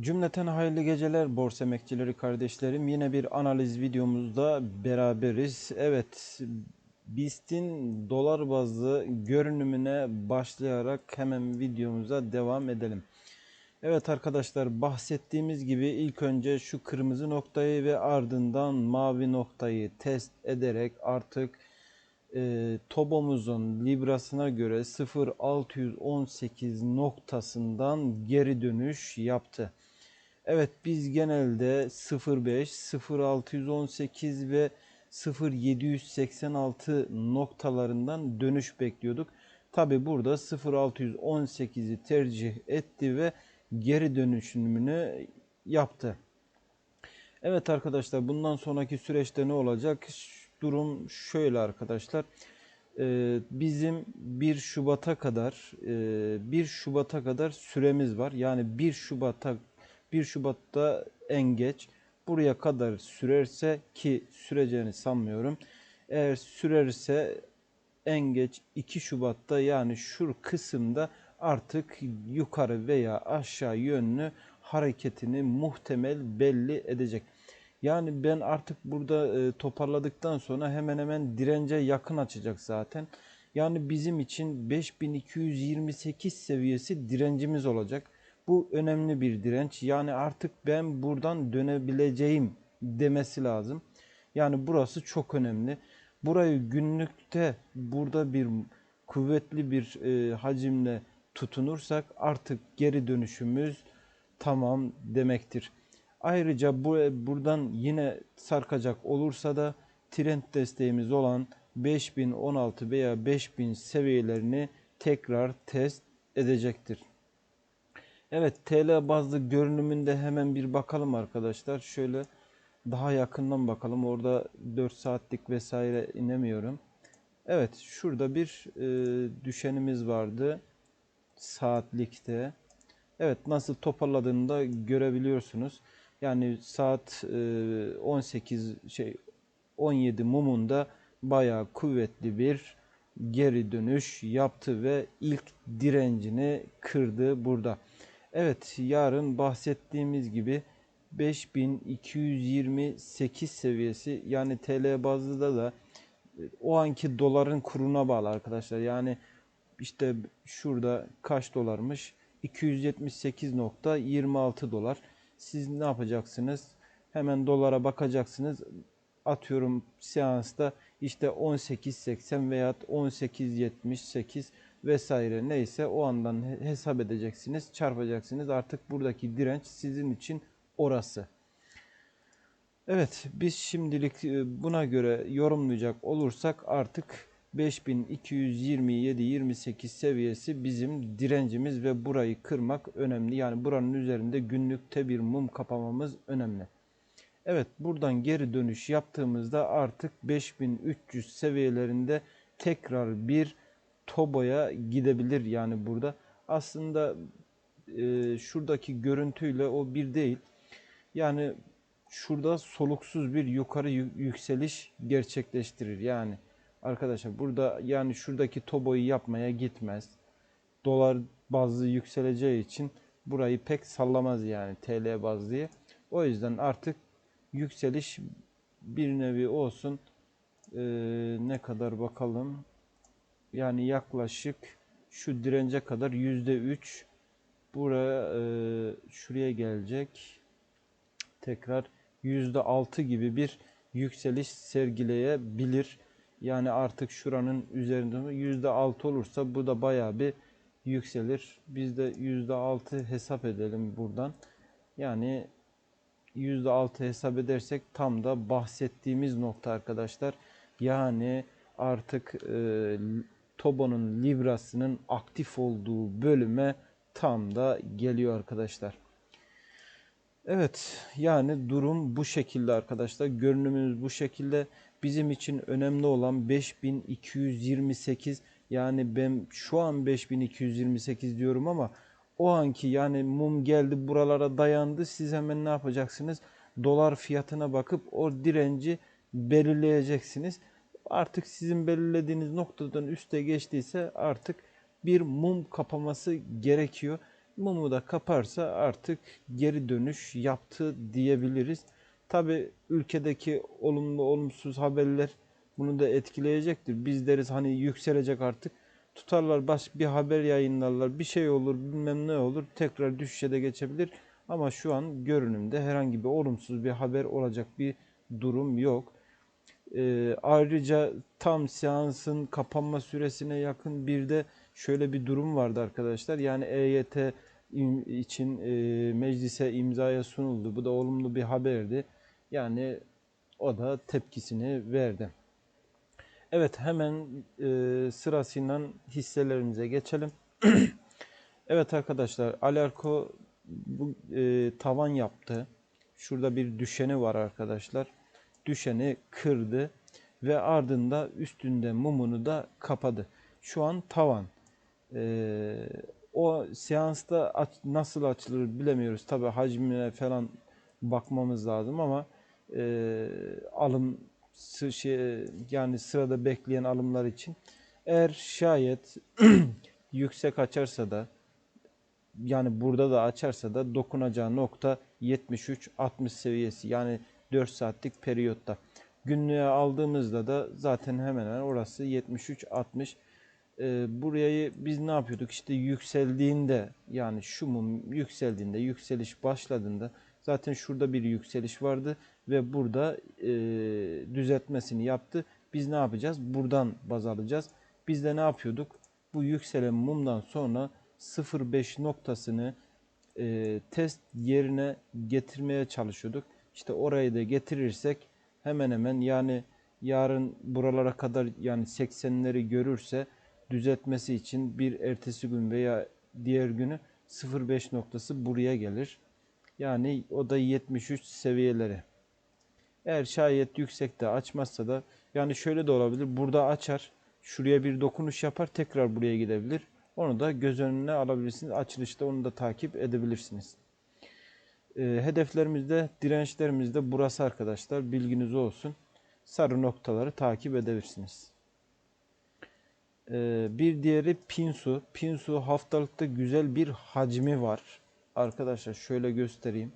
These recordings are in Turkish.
Cümleten hayırlı geceler borsa emekçileri kardeşlerim. Yine bir analiz videomuzda beraberiz. Evet, BIST'in dolar bazlı görünümüne başlayarak hemen videomuza devam edelim. Evet arkadaşlar bahsettiğimiz gibi ilk önce şu kırmızı noktayı ve ardından mavi noktayı test ederek artık e, TOBO'muzun Librasına göre 0618 noktasından geri dönüş yaptı. Evet biz genelde 05, 0618 ve 0786 noktalarından dönüş bekliyorduk. Tabi burada 0618'i tercih etti ve geri dönüşümünü yaptı. Evet arkadaşlar bundan sonraki süreçte ne olacak? Durum şöyle arkadaşlar. Ee, bizim 1 Şubat'a kadar 1 Şubat'a kadar süremiz var. Yani 1 Şubat'a 1 Şubat'ta en geç buraya kadar sürerse ki süreceğini sanmıyorum. Eğer sürerse en geç 2 Şubat'ta yani şu kısımda artık yukarı veya aşağı yönlü hareketini muhtemel belli edecek. Yani ben artık burada e, toparladıktan sonra hemen hemen dirence yakın açacak zaten. Yani bizim için 5228 seviyesi direncimiz olacak. Bu önemli bir direnç. Yani artık ben buradan dönebileceğim demesi lazım. Yani burası çok önemli. Burayı günlükte burada bir kuvvetli bir e, hacimle tutunursak artık geri dönüşümüz tamam demektir. Ayrıca bu buradan yine sarkacak olursa da trend desteğimiz olan 5016 veya 5000 seviyelerini tekrar test edecektir. Evet TL bazlı görünümünde hemen bir bakalım arkadaşlar. Şöyle daha yakından bakalım. Orada 4 saatlik vesaire inemiyorum. Evet şurada bir e, düşenimiz vardı. Saatlikte. Evet nasıl toparladığını da görebiliyorsunuz. Yani saat e, 18 şey 17 mumunda bayağı kuvvetli bir geri dönüş yaptı ve ilk direncini kırdı burada. Evet yarın bahsettiğimiz gibi 5228 seviyesi yani TL bazında da o anki doların kuruna bağlı arkadaşlar. Yani işte şurada kaç dolarmış? 278.26 dolar. Siz ne yapacaksınız? Hemen dolara bakacaksınız. Atıyorum seansta işte 18.80 veya 18.78 vesaire neyse o andan hesap edeceksiniz, çarpacaksınız. Artık buradaki direnç sizin için orası. Evet biz şimdilik e, buna göre yorumlayacak olursak artık 5227-28 seviyesi bizim direncimiz ve burayı kırmak önemli. Yani buranın üzerinde günlükte bir mum kapamamız önemli. Evet buradan geri dönüş yaptığımızda artık 5300 seviyelerinde tekrar bir Tobo'ya gidebilir yani burada. Aslında e, şuradaki görüntüyle o bir değil. Yani şurada soluksuz bir yukarı yükseliş gerçekleştirir. Yani arkadaşlar burada yani şuradaki Tobo'yu yapmaya gitmez. Dolar bazlı yükseleceği için burayı pek sallamaz yani TL bazlı. O yüzden artık yükseliş bir nevi olsun. Ee, ne kadar bakalım. Yani yaklaşık şu dirence kadar yüzde üç buraya e, şuraya gelecek. Tekrar yüzde altı gibi bir yükseliş sergileyebilir. Yani artık şuranın üzerinde yüzde altı olursa bu da bayağı bir yükselir. Biz de yüzde altı hesap edelim buradan. Yani yüzde altı hesap edersek tam da bahsettiğimiz nokta arkadaşlar. Yani artık e, Tobo'nun Libra'sının aktif olduğu bölüme tam da geliyor arkadaşlar. Evet yani durum bu şekilde arkadaşlar. Görünümümüz bu şekilde. Bizim için önemli olan 5228 yani ben şu an 5228 diyorum ama o anki yani mum geldi buralara dayandı. Siz hemen ne yapacaksınız? Dolar fiyatına bakıp o direnci belirleyeceksiniz. Artık sizin belirlediğiniz noktadan üste geçtiyse artık bir mum kapaması gerekiyor. mumu da kaparsa artık geri dönüş yaptı diyebiliriz. Tabi ülkedeki olumlu olumsuz haberler bunu da etkileyecektir. Biz deriz hani yükselecek artık. Tutarlar baş bir haber yayınlarlar. Bir şey olur bilmem ne olur. Tekrar düşüşe de geçebilir. Ama şu an görünümde herhangi bir olumsuz bir haber olacak bir durum yok. Ee, ayrıca tam seansın kapanma süresine yakın bir de şöyle bir durum vardı arkadaşlar. Yani EYT için e, meclise imzaya sunuldu. Bu da olumlu bir haberdi. Yani o da tepkisini verdi. Evet hemen e, sırasıyla hisselerimize geçelim. evet arkadaşlar Alerko bu e, tavan yaptı. Şurada bir düşeni var arkadaşlar. Düşeni kırdı ve ardında üstünde mumunu da kapadı. Şu an tavan. E, o seansta aç- nasıl açılır bilemiyoruz. Tabi hacmine falan bakmamız lazım ama e, alım şey, yani sırada bekleyen alımlar için eğer şayet yüksek açarsa da yani burada da açarsa da dokunacağı nokta 73-60 seviyesi yani 4 saatlik periyotta. Günlüğe aldığımızda da zaten hemen hemen orası 73-60. Ee, burayı biz ne yapıyorduk? İşte yükseldiğinde yani şu mum yükseldiğinde, yükseliş başladığında zaten şurada bir yükseliş vardı ve burada e, düzeltmesini yaptı. Biz ne yapacağız? Buradan baz alacağız. Biz de ne yapıyorduk? Bu yükselen mumdan sonra 0.5 noktasını e, test yerine getirmeye çalışıyorduk. İşte orayı da getirirsek hemen hemen yani yarın buralara kadar yani 80'leri görürse düzeltmesi için bir ertesi gün veya diğer günü 0.5 noktası buraya gelir. Yani o da 73 seviyeleri. Eğer şayet yüksekte açmazsa da yani şöyle de olabilir. Burada açar. Şuraya bir dokunuş yapar. Tekrar buraya gidebilir. Onu da göz önüne alabilirsiniz. Açılışta onu da takip edebilirsiniz. Ee, hedeflerimizde, dirençlerimizde burası arkadaşlar. Bilginiz olsun. Sarı noktaları takip edebilirsiniz. Ee, bir diğeri Pinsu. Pinsu haftalıkta güzel bir hacmi var. Arkadaşlar şöyle göstereyim.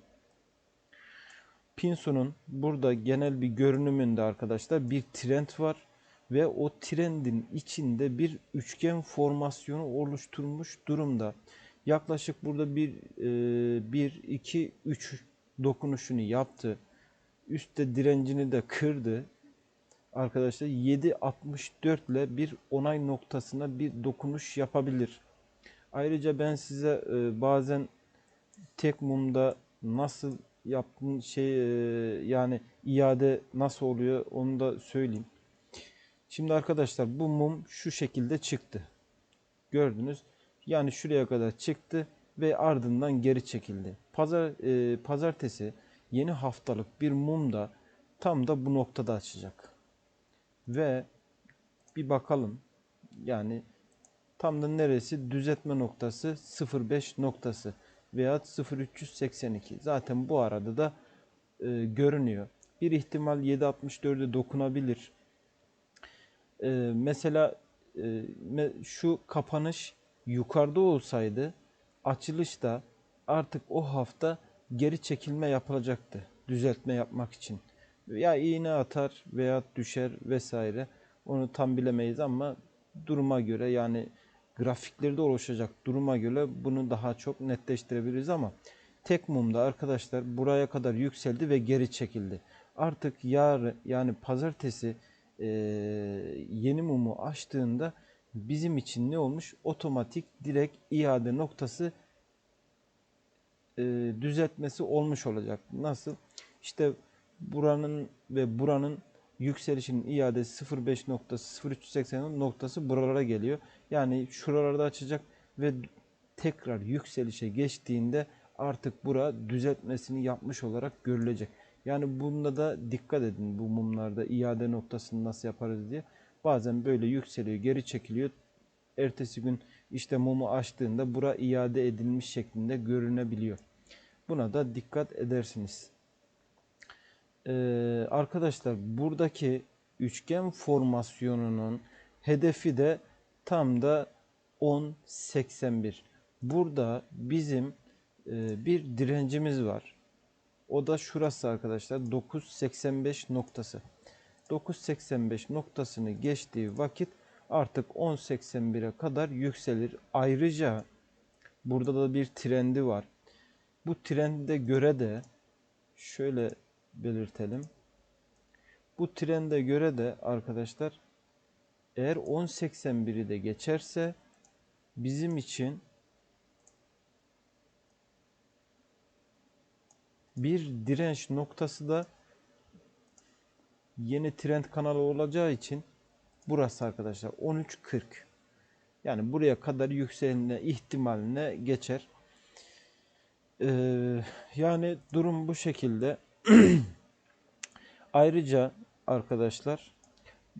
Pinsu'nun burada genel bir görünümünde arkadaşlar bir trend var ve o trendin içinde bir üçgen formasyonu oluşturmuş durumda. Yaklaşık burada bir, e, bir iki üç dokunuşunu yaptı. Üstte direncini de kırdı. Arkadaşlar 7.64 ile bir onay noktasına bir dokunuş yapabilir. Ayrıca ben size e, bazen tek mumda nasıl yaptığın şey e, yani iade nasıl oluyor onu da söyleyeyim. Şimdi arkadaşlar bu mum şu şekilde çıktı. Gördünüz. Yani şuraya kadar çıktı ve ardından geri çekildi. Pazar e, pazartesi yeni haftalık bir mum da tam da bu noktada açacak. Ve bir bakalım. Yani tam da neresi düzeltme noktası 0.5 noktası veya 0.382. Zaten bu arada da e, görünüyor. Bir ihtimal 7.64'e dokunabilir. E, mesela e, şu kapanış yukarıda olsaydı açılışta artık o hafta geri çekilme yapılacaktı düzeltme yapmak için. Ya iğne atar veya düşer vesaire. Onu tam bilemeyiz ama duruma göre yani grafiklerde oluşacak duruma göre bunu daha çok netleştirebiliriz ama tek mumda arkadaşlar buraya kadar yükseldi ve geri çekildi. Artık yarın yani pazartesi e, yeni mumu açtığında bizim için ne olmuş? Otomatik direkt iade noktası e, düzeltmesi olmuş olacak. Nasıl? İşte buranın ve buranın yükselişinin iadesi 0.5 noktası 0.380 noktası buralara geliyor. Yani şuralarda açacak ve tekrar yükselişe geçtiğinde artık bura düzeltmesini yapmış olarak görülecek. Yani bunda da dikkat edin bu mumlarda iade noktasını nasıl yaparız diye. Bazen böyle yükseliyor, geri çekiliyor. Ertesi gün işte mumu açtığında bura iade edilmiş şeklinde görünebiliyor. Buna da dikkat edersiniz. Arkadaşlar buradaki üçgen formasyonunun hedefi de tam da 10.81. burada bizim bir direncimiz var. O da şurası arkadaşlar 9.85 noktası. 9.85 noktasını geçtiği vakit artık 10.81'e kadar yükselir. Ayrıca burada da bir trendi var. Bu trende göre de şöyle belirtelim. Bu trende göre de arkadaşlar eğer 10.81'i de geçerse bizim için bir direnç noktası da yeni trend kanalı olacağı için burası arkadaşlar 13.40 yani buraya kadar yükselme ihtimaline geçer. Ee, yani durum bu şekilde. Ayrıca arkadaşlar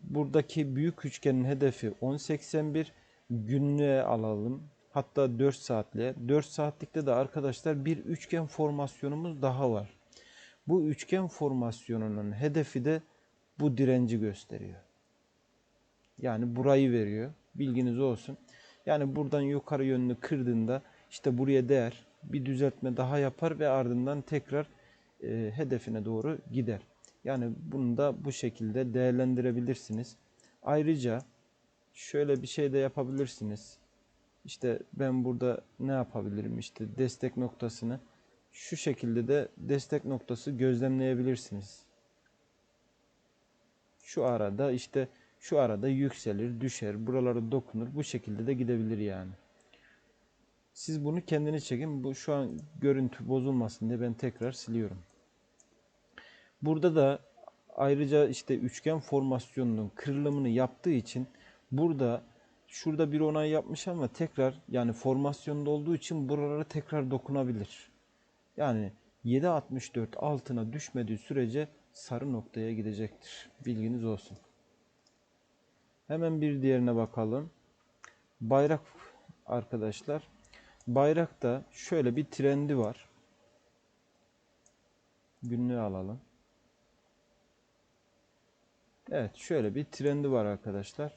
buradaki büyük üçgenin hedefi 10.81 günlüğe alalım. Hatta 4 saatliğe. 4 saatlikte de arkadaşlar bir üçgen formasyonumuz daha var. Bu üçgen formasyonunun hedefi de bu direnci gösteriyor. Yani burayı veriyor. Bilginiz olsun. Yani buradan yukarı yönlü kırdığında işte buraya değer bir düzeltme daha yapar ve ardından tekrar e, hedefine doğru gider. Yani bunu da bu şekilde değerlendirebilirsiniz. Ayrıca şöyle bir şey de yapabilirsiniz. İşte ben burada ne yapabilirim işte destek noktasını şu şekilde de destek noktası gözlemleyebilirsiniz. Şu arada işte şu arada yükselir, düşer, buralara dokunur. Bu şekilde de gidebilir yani. Siz bunu kendini çekin. Bu şu an görüntü bozulmasın diye ben tekrar siliyorum. Burada da ayrıca işte üçgen formasyonunun kırılımını yaptığı için burada şurada bir onay yapmış ama tekrar yani formasyonda olduğu için buralara tekrar dokunabilir. Yani 7.64 altına düşmediği sürece sarı noktaya gidecektir. Bilginiz olsun. Hemen bir diğerine bakalım. Bayrak arkadaşlar. Bayrakta şöyle bir trendi var. Günlüğü alalım. Evet şöyle bir trendi var arkadaşlar.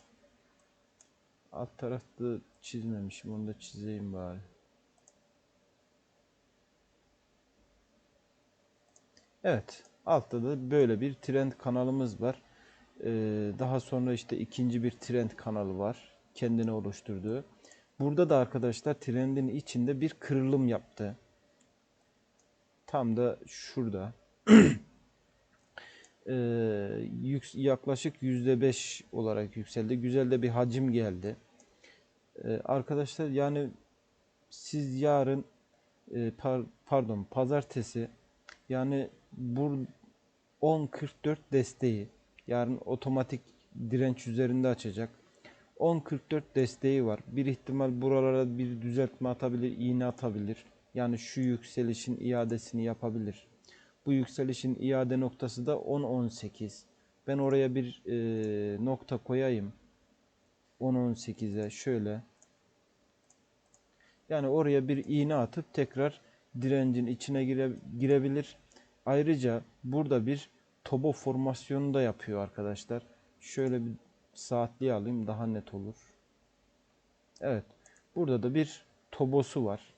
Alt tarafta çizmemişim. Onu da çizeyim bari. Evet. Altta da böyle bir trend kanalımız var. Ee, daha sonra işte ikinci bir trend kanalı var. Kendini oluşturduğu. Burada da arkadaşlar trendin içinde bir kırılım yaptı. Tam da şurada. ee, yük, yaklaşık %5 olarak yükseldi. Güzel de bir hacim geldi. Ee, arkadaşlar yani siz yarın e, par, pardon pazartesi yani bu 10.44 desteği yarın otomatik direnç üzerinde açacak. 10.44 desteği var. Bir ihtimal buralara bir düzeltme atabilir, iğne atabilir. Yani şu yükselişin iadesini yapabilir. Bu yükselişin iade noktası da 10.18. Ben oraya bir e, nokta koyayım. 10.18'e şöyle. Yani oraya bir iğne atıp tekrar direncin içine gire, girebilir. Ayrıca burada bir tobo formasyonu da yapıyor arkadaşlar. Şöyle bir saatliği alayım daha net olur. Evet. Burada da bir tobosu var.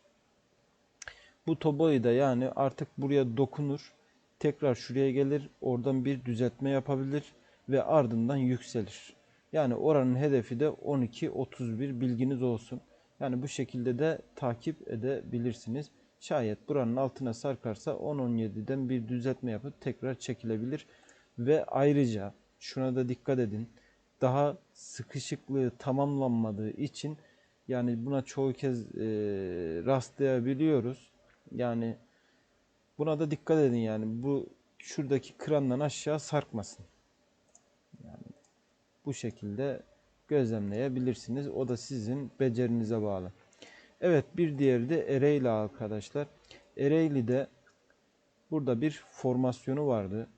Bu toboyu da yani artık buraya dokunur. Tekrar şuraya gelir. Oradan bir düzeltme yapabilir. Ve ardından yükselir. Yani oranın hedefi de 12.31 bilginiz olsun. Yani bu şekilde de takip edebilirsiniz. Şayet buranın altına sarkarsa 10-17'den bir düzeltme yapıp tekrar çekilebilir. Ve ayrıca şuna da dikkat edin. Daha sıkışıklığı tamamlanmadığı için yani buna çoğu kez e, rastlayabiliyoruz. Yani buna da dikkat edin yani bu şuradaki kırandan aşağı sarkmasın. Yani bu şekilde gözlemleyebilirsiniz. O da sizin becerinize bağlı. Evet bir diğeri de Ereğli arkadaşlar. Ereğli'de burada bir formasyonu vardı.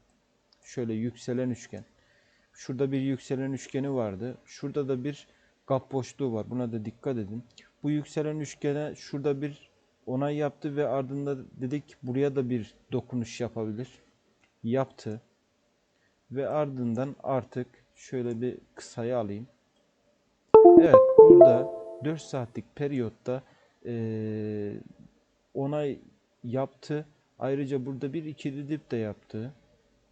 Şöyle yükselen üçgen. Şurada bir yükselen üçgeni vardı. Şurada da bir gap boşluğu var. Buna da dikkat edin. Bu yükselen üçgene şurada bir onay yaptı ve ardında dedik buraya da bir dokunuş yapabilir. Yaptı. Ve ardından artık şöyle bir kısayı alayım. Evet burada 4 saatlik periyotta e, onay yaptı. Ayrıca burada bir ikili dip de yaptı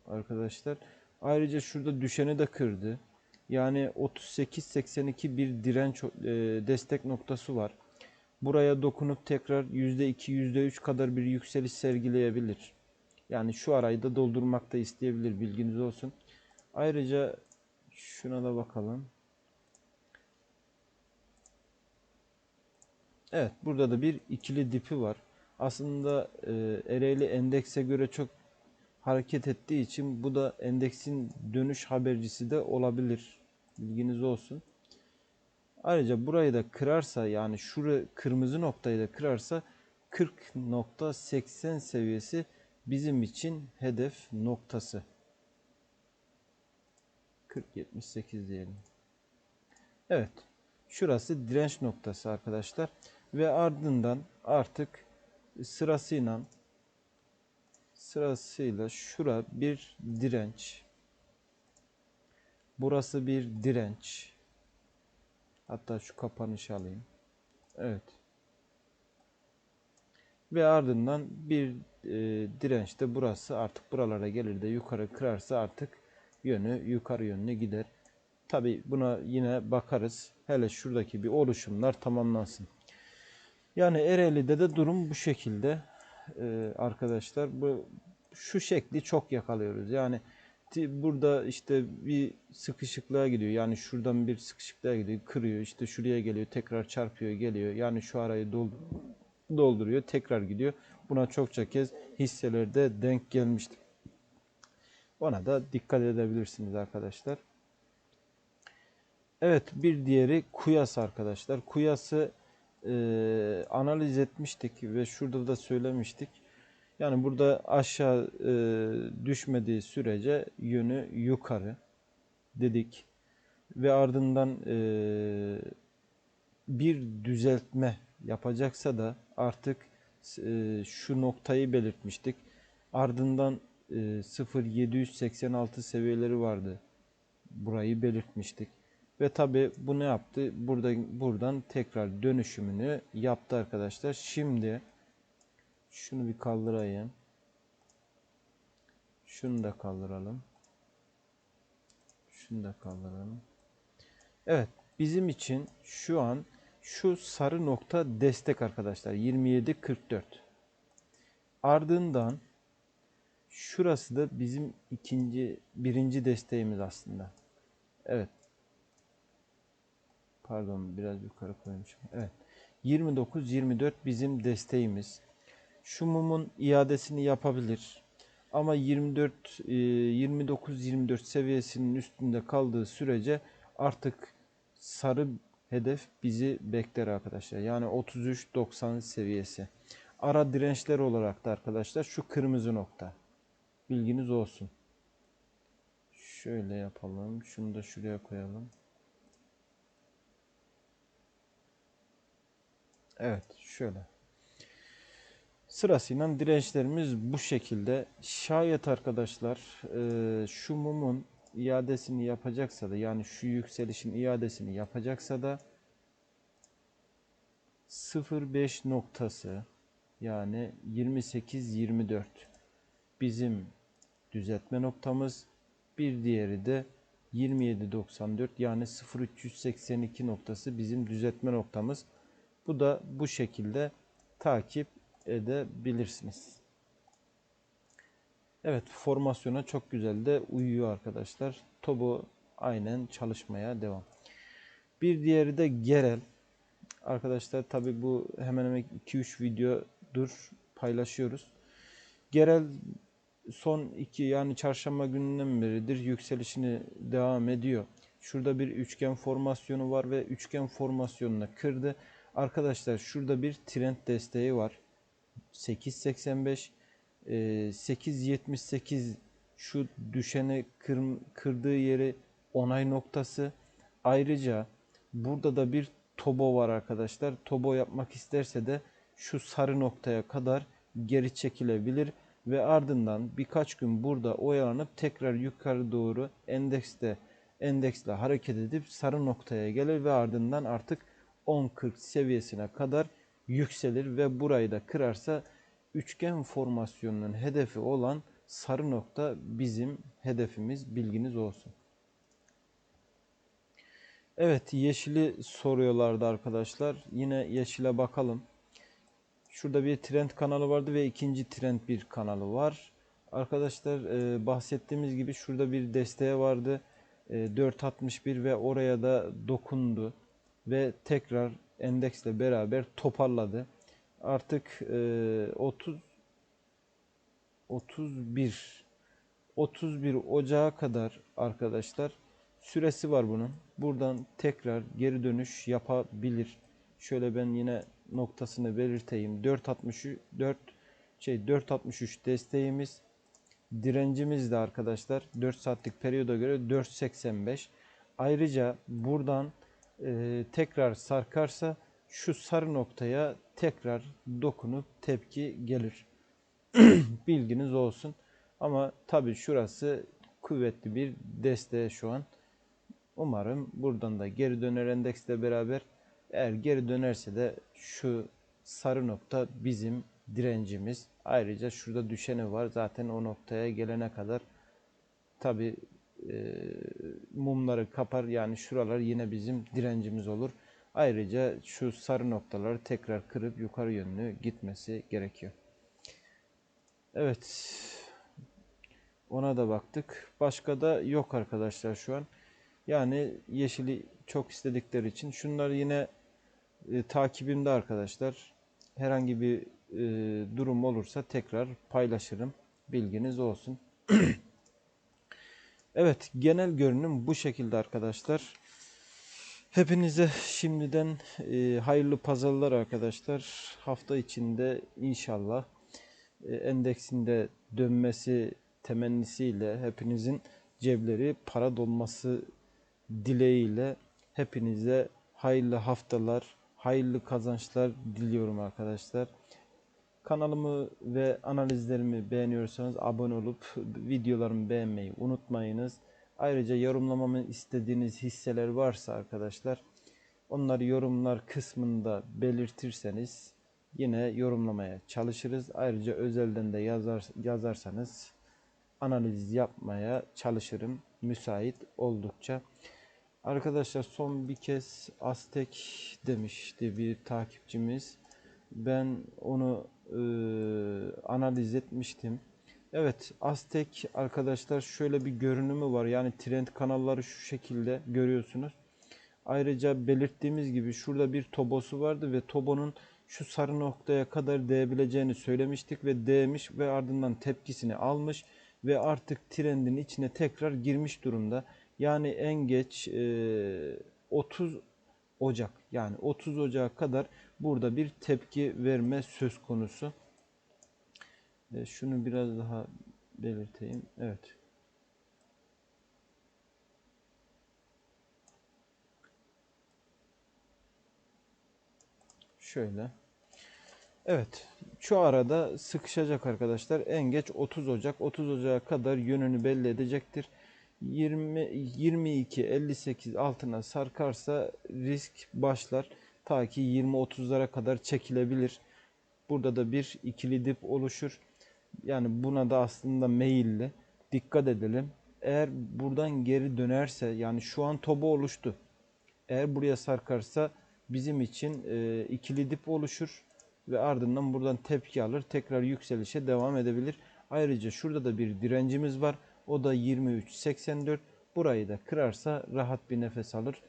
arkadaşlar. Ayrıca şurada düşeni de kırdı. Yani 38-82 bir direnç e, destek noktası var. Buraya dokunup tekrar %2 %3 kadar bir yükseliş sergileyebilir. Yani şu arayı da doldurmak da isteyebilir bilginiz olsun. Ayrıca şuna da bakalım. Evet burada da bir ikili dipi var. Aslında e, Ereğli endekse göre çok hareket ettiği için bu da endeksin dönüş habercisi de olabilir. Bilginiz olsun. Ayrıca burayı da kırarsa yani şurada kırmızı noktayı da kırarsa 40.80 seviyesi bizim için hedef noktası. 40.78 diyelim. Evet. Şurası direnç noktası arkadaşlar. Ve ardından artık sırasıyla sırasıyla şura bir direnç. Burası bir direnç. Hatta şu kapanışı alayım. Evet. Ve ardından bir e, direnç de burası artık buralara gelir de yukarı kırarsa artık yönü yukarı yönlü gider. Tabi buna yine bakarız. Hele şuradaki bir oluşumlar tamamlansın. Yani Ereğli'de de durum bu şekilde ee, arkadaşlar. Bu şu şekli çok yakalıyoruz. Yani burada işte bir sıkışıklığa gidiyor. Yani şuradan bir sıkışıklığa gidiyor. Kırıyor. işte şuraya geliyor. Tekrar çarpıyor. Geliyor. Yani şu arayı dolduruyor. Tekrar gidiyor. Buna çokça kez hisselerde denk gelmiştir. Ona da dikkat edebilirsiniz arkadaşlar. Evet bir diğeri Kuyas arkadaşlar. Kuyas'ı e, analiz etmiştik ve şurada da söylemiştik. Yani burada aşağı e, düşmediği sürece yönü yukarı dedik ve ardından e, bir düzeltme yapacaksa da artık e, şu noktayı belirtmiştik. Ardından e, 0.786 seviyeleri vardı. Burayı belirtmiştik. Ve tabi bu ne yaptı? Burada buradan tekrar dönüşümünü yaptı arkadaşlar. Şimdi şunu bir kaldırayım. Şunu da kaldıralım. Şunu da kaldıralım. Evet, bizim için şu an şu sarı nokta destek arkadaşlar. 27.44. Ardından şurası da bizim ikinci birinci desteğimiz aslında. Evet. Pardon biraz yukarı koymuşum. Evet. 29-24 bizim desteğimiz. Şu mumun iadesini yapabilir. Ama 24 29-24 seviyesinin üstünde kaldığı sürece artık sarı hedef bizi bekler arkadaşlar. Yani 33-90 seviyesi. Ara dirençler olarak da arkadaşlar şu kırmızı nokta. Bilginiz olsun. Şöyle yapalım. Şunu da şuraya koyalım. Evet şöyle. Sırasıyla dirençlerimiz bu şekilde. Şayet arkadaşlar e, şu mumun iadesini yapacaksa da yani şu yükselişin iadesini yapacaksa da 0.5 noktası yani 28-24 bizim düzeltme noktamız. Bir diğeri de 27.94 yani 0.382 noktası bizim düzeltme noktamız. Bu da bu şekilde takip edebilirsiniz. Evet formasyona çok güzel de uyuyor arkadaşlar. Tobu aynen çalışmaya devam. Bir diğeri de Gerel. Arkadaşlar tabi bu hemen hemen 2-3 videodur paylaşıyoruz. Gerel son iki yani çarşamba gününden beridir yükselişini devam ediyor. Şurada bir üçgen formasyonu var ve üçgen formasyonuna kırdı. Arkadaşlar şurada bir trend desteği var. 8.85 8.78 e, şu düşene kır, kırdığı yeri onay noktası. Ayrıca burada da bir tobo var arkadaşlar. Tobo yapmak isterse de şu sarı noktaya kadar geri çekilebilir ve ardından birkaç gün burada oyalanıp tekrar yukarı doğru endekste endeksle hareket edip sarı noktaya gelir ve ardından artık 10.40 seviyesine kadar yükselir ve burayı da kırarsa üçgen formasyonunun hedefi olan sarı nokta bizim hedefimiz bilginiz olsun. Evet yeşili soruyorlardı arkadaşlar. Yine yeşile bakalım. Şurada bir trend kanalı vardı ve ikinci trend bir kanalı var. Arkadaşlar e, bahsettiğimiz gibi şurada bir desteğe vardı. E, 4.61 ve oraya da dokundu. Ve tekrar endeksle beraber toparladı. Artık e, 30 31 31 Ocağı kadar arkadaşlar süresi var bunun. Buradan tekrar geri dönüş yapabilir. Şöyle ben yine noktasını belirteyim. 4.63 4 şey 4.63 desteğimiz direncimiz de arkadaşlar 4 saatlik periyoda göre 4.85. Ayrıca buradan e, tekrar sarkarsa şu sarı noktaya tekrar dokunup tepki gelir. Bilginiz olsun. Ama tabi şurası kuvvetli bir desteğe şu an. Umarım buradan da geri döner endeksle beraber. Eğer geri dönerse de şu sarı nokta bizim direncimiz. Ayrıca şurada düşeni var. Zaten o noktaya gelene kadar tabi e, mumları kapar. Yani şuralar yine bizim direncimiz olur. Ayrıca şu sarı noktaları tekrar kırıp yukarı yönlü gitmesi gerekiyor. Evet. Ona da baktık. Başka da yok arkadaşlar şu an. Yani yeşili çok istedikleri için. Şunlar yine e, takibimde arkadaşlar. Herhangi bir e, durum olursa tekrar paylaşırım. Bilginiz olsun. evet genel görünüm bu şekilde arkadaşlar. Hepinize şimdiden e, hayırlı pazarlar arkadaşlar. Hafta içinde inşallah e, endeksinde dönmesi temennisiyle hepinizin cebleri para dolması dileğiyle hepinize hayırlı haftalar, hayırlı kazançlar diliyorum arkadaşlar. Kanalımı ve analizlerimi beğeniyorsanız abone olup videolarımı beğenmeyi unutmayınız. Ayrıca yorumlamamı istediğiniz hisseler varsa arkadaşlar onları yorumlar kısmında belirtirseniz yine yorumlamaya çalışırız. Ayrıca özelden de yazar, yazarsanız analiz yapmaya çalışırım müsait oldukça. Arkadaşlar son bir kez Aztek demişti bir takipçimiz. Ben onu e, analiz etmiştim. Evet Aztek arkadaşlar şöyle bir görünümü var. Yani trend kanalları şu şekilde görüyorsunuz. Ayrıca belirttiğimiz gibi şurada bir tobosu vardı ve tobonun şu sarı noktaya kadar değebileceğini söylemiştik ve değmiş ve ardından tepkisini almış ve artık trendin içine tekrar girmiş durumda. Yani en geç e, 30 Ocak yani 30 Ocak'a kadar burada bir tepki verme söz konusu. E, şunu biraz daha belirteyim. Evet. Şöyle. Evet. Şu arada sıkışacak arkadaşlar. En geç 30 Ocak. 30 Ocak'a kadar yönünü belli edecektir. 20 22 58 altına sarkarsa risk başlar. Ta ki 20 30'lara kadar çekilebilir. Burada da bir ikili dip oluşur. Yani buna da aslında meyilli. Dikkat edelim. Eğer buradan geri dönerse yani şu an toba oluştu. Eğer buraya sarkarsa bizim için e, ikili dip oluşur ve ardından buradan tepki alır. Tekrar yükselişe devam edebilir. Ayrıca şurada da bir direncimiz var. O da 23.84. Burayı da kırarsa rahat bir nefes alır.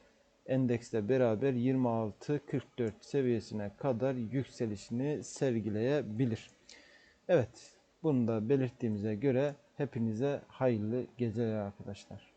Endeksle beraber 26.44 seviyesine kadar yükselişini sergileyebilir. Evet, bunu da belirttiğimize göre hepinize hayırlı geceler arkadaşlar.